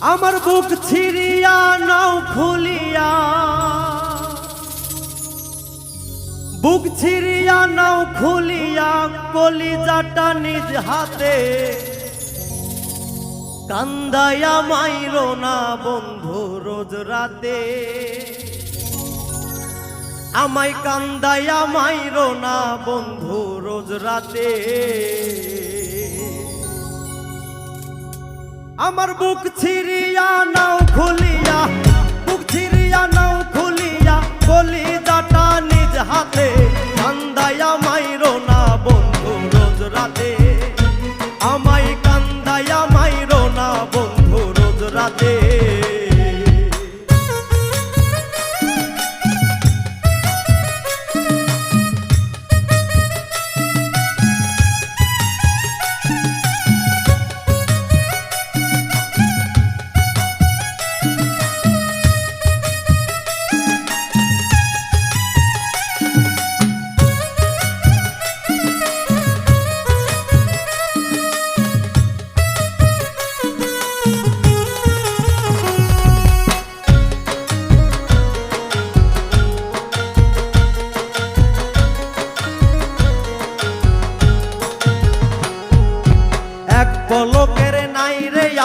আমার বুক ছিড়িয়া নাও খুলিয়া। বুক ছিড়িয়া নাও খুলিয়া, কলিজাটা নিজ হাতে। কান্দায়া মাইরো না বন্ধু রোজ রাতে। আমায় কান্দায়া মাইরো না বন্ধু রোজ রাতে। আমার বুক ছিড়িয়া নাও খুলিয়া। বুক ছিড়িয়া নাও খুলিয়া। বলি দাটা নিজ হাতে।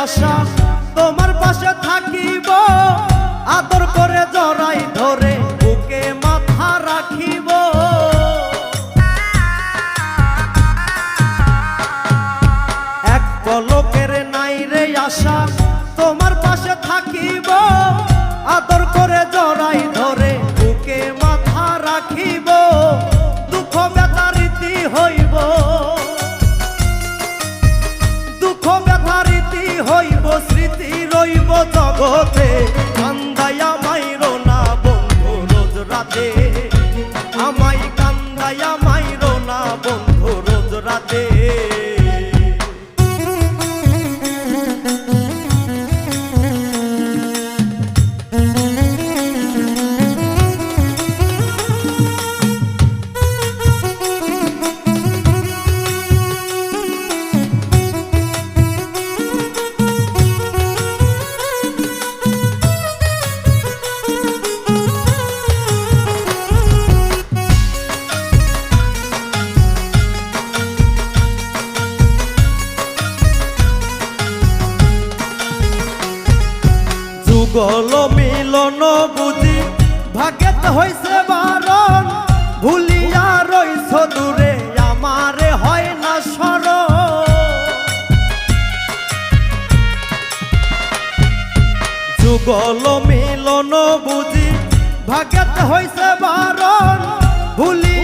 আশা তোমার পাশে থাকিব। আদর করে জড়াই ধরে রোজ হইছে বারণ, ভুলিয়া রইছ দূরে, আমারে হয় না স্মরণ। যুগল মিলন বুঝি, ভাগ্যত হইছে বারণ, ভুলিয়া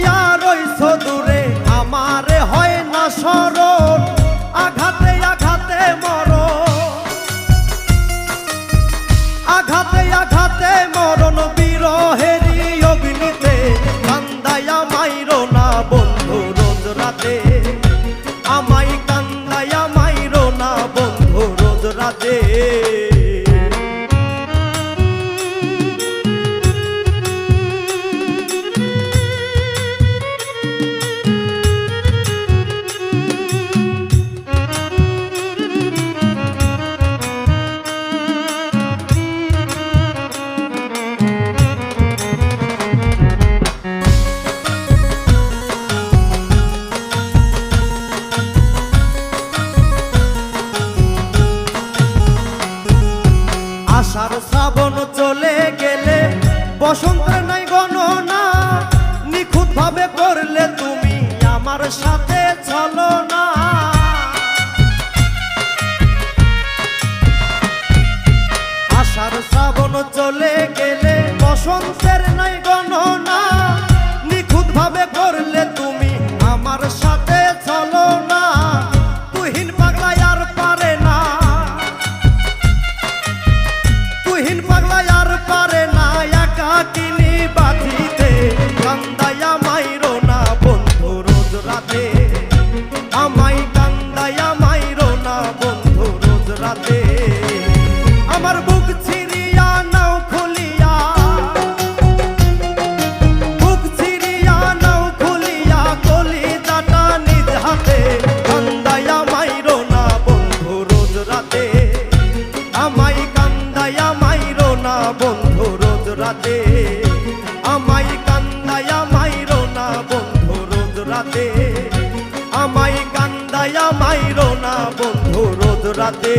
রোজ আষাঢ় শ্রাবণ চলে গেলে বসন্তের নাই গণনা নিখুঁত ভাবে করলে তুমি আমার সাথে চলো না। আষাঢ় শ্রাবণ চলে গেলে বসন্তের রাতে। আমাই কান্দাই আমাই রোনা বন্ধু রোজ রাতে। আমাই কান্দাই আমাই রোনা বন্ধু রোজ রাতে। আমাই কান্দাই আমাই রোনা বন্ধু রোজ রাতে।